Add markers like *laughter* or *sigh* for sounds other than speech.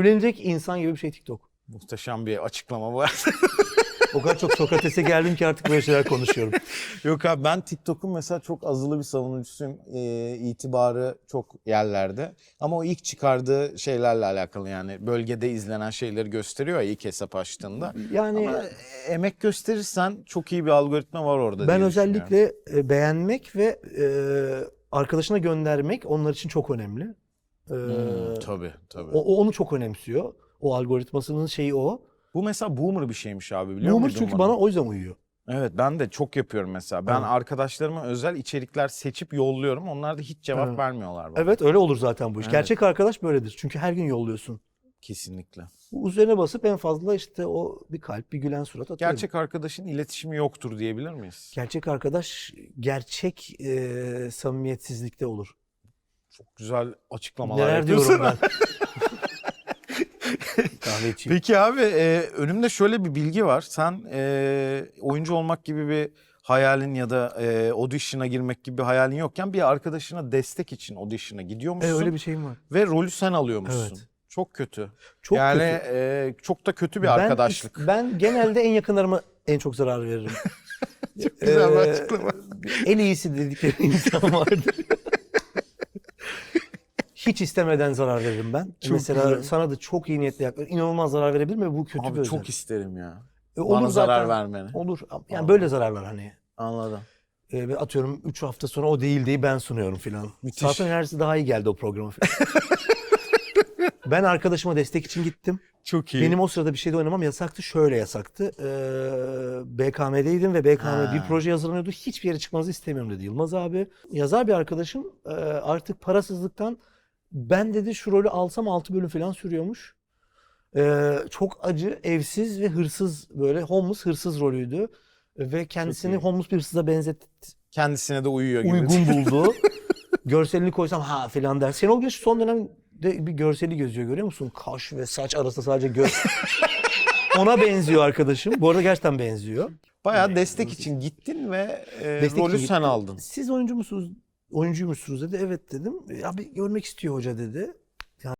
Övlenecek insan gibi bir şey TikTok. Muhteşem bir açıklama var. O kadar çok Sokrates'e geldim ki artık böyle şeyler konuşuyorum. *laughs* Yok abi ben TikTok'un mesela çok azılı bir savunucusuyum. Ee, itibarı çok yerlerde. Ama o ilk çıkardığı şeylerle alakalı yani bölgede izlenen şeyleri gösteriyor ya ilk hesap açtığında. Yani Ama emek gösterirsen çok iyi bir algoritma var orada ben özellikle e, beğenmek ve e, arkadaşına göndermek onlar için çok önemli. E, Hmm, tabii tabii. o, o onu çok önemsiyor. O algoritmasının şeyi o. Bu mesela boomer bir şeymiş abi biliyor Boomer muydun çünkü bana o yüzden uyuyor. Evet ben de çok yapıyorum mesela. Ben Evet. arkadaşlarıma özel içerikler seçip yolluyorum. Onlar da hiç cevap Evet. vermiyorlar bana. Evet öyle olur zaten bu iş. Evet. Gerçek arkadaş böyledir. Çünkü her gün yolluyorsun. Kesinlikle. Üzerine basıp en fazla işte o bir kalp, bir gülen surat atıyorum. Gerçek arkadaşın iletişimi yoktur diyebilir miyiz? Gerçek arkadaş gerçek e, samimiyetsizlikte olur. Çok güzel açıklamalar Neler yapıyorsun. diyorum ben. *laughs* Kahve içeyim. Peki abi e, önümde şöyle bir bilgi var. Sen e, oyuncu olmak gibi bir hayalin ya da e, audition'a girmek gibi bir hayalin yokken bir arkadaşına destek için audition'a E, gidiyormuşsun öyle bir şeyim var. ve rolü sen alıyormuşsun. Evet. Çok kötü. Çok yani kötü. e, çok da kötü bir Ben- arkadaşlık. Ben, genelde en yakınlarıma en çok zarar veririm. *laughs* Çok güzel bir Ee, açıklama. En iyisi dedikleri insan vardır. *laughs* Hiç istemeden zarar veririm ben. Çok Mesela güzel. sana da çok iyi niyetle yaklaşır. İnanılmaz zarar verebilir mi? Bu kötü bir Abi çok özellik. isterim ya. E, Bana zarar zaten. vermeni. Olur. Yani Aa. böyle zararlar hani. Anladım. E, ve atıyorum 3 hafta sonra o değil diye ben sunuyorum filan. Müthiş. Zaten enerjisi daha iyi geldi o programa filan. *laughs* ben arkadaşıma destek için gittim. Çok iyi. Benim o sırada bir şeyde oynamam yasaktı. Şöyle yasaktı. Ee, BKM'deydim ve BKM Ha. bir proje hazırlanıyordu. Hiçbir yere çıkmanızı istemiyorum dedi Yılmaz abi. Yazar bir arkadaşım e, artık parasızlıktan ben dedi şu rolü alsam 6 bölüm falan sürüyormuş. Ee, çok acı, evsiz ve hırsız böyle homeless hırsız rolüydü. Ve kendisini iyi. homeless bir hırsıza benzet Kendisine de uyuyor gibi. uygun *laughs* buldu. Görselini koysam ha filan der. Şenol Güneş son dönemde bir görseli gözüyor görüyor musun? Kaş ve saç arasında sadece göz. *laughs* Ona benziyor arkadaşım. Bu arada gerçekten benziyor. Bayağı destek için gittin ve e, Destek rolü için sen gittim. aldın. Siz oyuncu musunuz? Oyuncuymuşsunuz dedi. Evet dedim. Abi görmek istiyor hoca dedi.